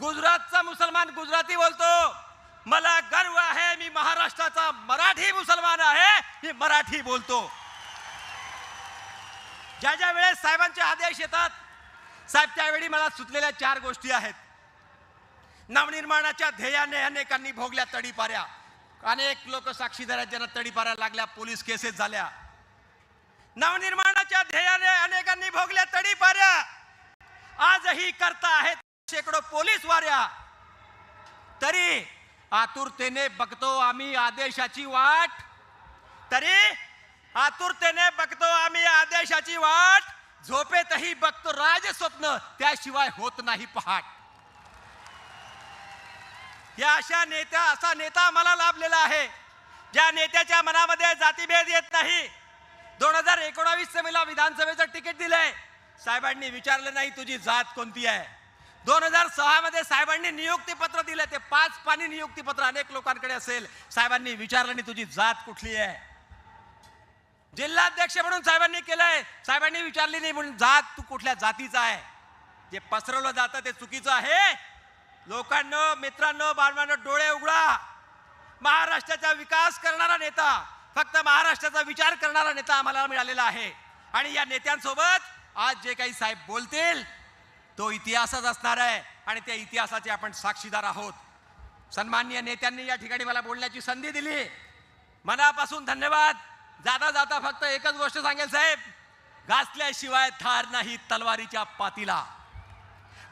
गुजरातचा मुसलमान गुजराती बोलतो. मला गर्व आहे मी महाराष्ट्राचा मराठी मुसलमान आहे मी मराठी बोलतो. ज्या ज्या वेळेस साहेबांचे आदेश येतात साहेब त्यावेळी मला सुचलेल्या चार गोष्टी आहेत. नवनिर्माणाच्या ध्येयाने अनेकांनी भोगल्या तडीपाऱ्या. अनेक लोक साक्षीदार आहेत ज्यांना तडीपाऱ्या लागल्या पोलीस केसेस झाल्या. नवनिर्माणाच्या ध्येयाने अनेकांनी भोगल्या तडीपाऱ्या. आजही करता आहेत. शेकडो पोलीस वाऱ्या. तरी आतुरतेने बघतो आम्ही आदेशाची वाट. तरी आतुरतेने बघतो आम्ही आदेशाची वाट. झोपेतही बघतो राजस्वप्न त्याशिवाय होत नाही पहाट. या अशा नेत्या असा नेता मला लाभलेला आहे. ज्या नेत्याच्या मनामध्ये जातीभेद येत नाही. दोन हजार एकोणावीस मला विधानसभेचं तिकीट दिलंय. साहेबांनी विचारलं नाही तुझी जात कोणती आहे? दोन हजार सहा मध्ये साहेबांनी नियुक्तीपत्र दिलं. ते पाच पाणी नियुक्तीपत्र अनेक लोकांकडे असेल. साहेबांनी विचारलं नाही तुझी जात कुठली आहे? जिल्हाध्यक्ष म्हणून साहेबांनी केलंय. साहेबांनी विचारली नाही म्हणून जात तू कुठल्या जातीचा आहे? जे पसरवलं जातं ते चुकीचं आहे. लोकांनो मित्रांनो बाळमांनो डोळे उघडा. महाराष्ट्राचा विकास करणारा नेता फक्त महाराष्ट्राचा विचार करणारा नेता आम्हाला मिळालेला आहे. आणि या नेत्यांसोबत आज जे काही साहेब बोलतील तो इतिहासच असणार आहे आणि त्या इतिहासाचे आपण साक्षीदार आहोत. सन्मान्य नेत्यांनी या ठिकाणी मला बोलण्याची संधी दिली. मनापासून धन्यवाद. जाता जाता फक्त एकच गोष्ट सांगेल साहेब. घासल्याशिवाय धार नाही तलवारीच्या पातीला.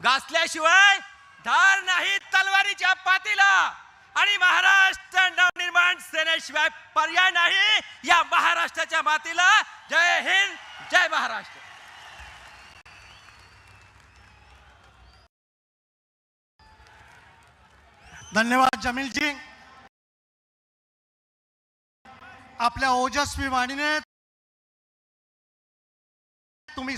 घासल्याशिवाय धार नाही तलवारीच्या पातीला. आणि महाराष्ट्र नवनिर्माण सेनेशिवाय पर्याय नाही या महाराष्ट्राच्या मातीला. जय हिंद जय महाराष्ट्र. धन्यवाद जमीलजी. आपल्या ओजस्वी वाणीने तुम्ही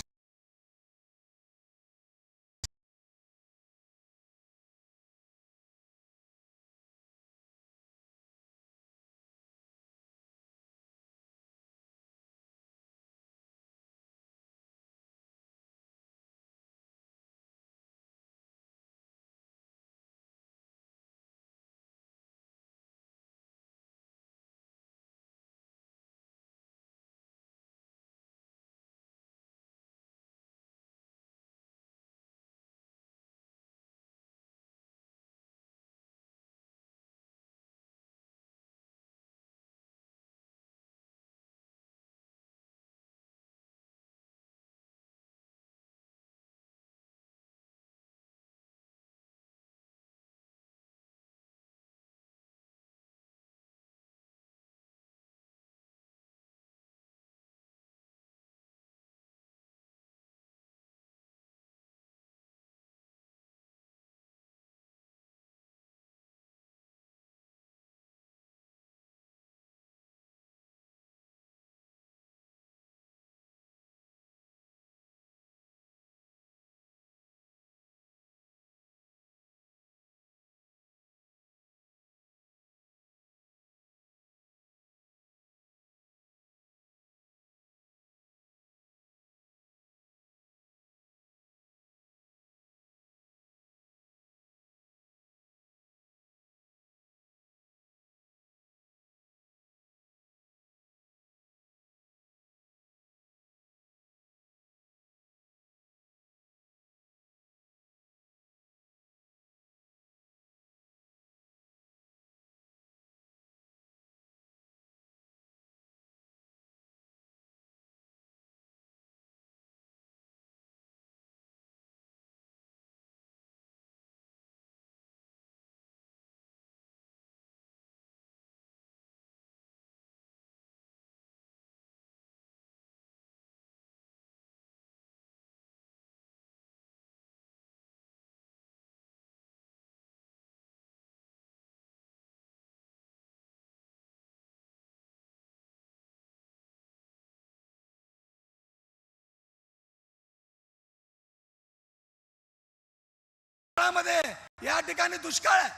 भारतामध्ये या ठिकाणी दुष्काळ आहे.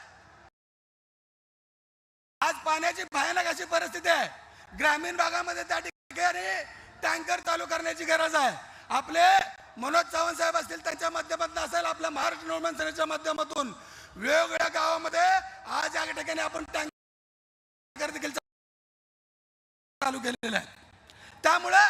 आज पाण्याची भयानक अशी परिस्थिती आहे. ग्रामीण भागामध्ये त्या ठिकाणी टँकर चालू करण्याची गरज आहे. आपले मनोज चव्हाण साहेब असतील त्यांच्या माध्यमातून असेल आपल्या महाराष्ट्र निर्माण सेनेच्या माध्यमातून. वेगवेगळ्या गावामध्ये आज या ठिकाणी आपण टँकर देखील चालू केलेले आहे. त्यामुळे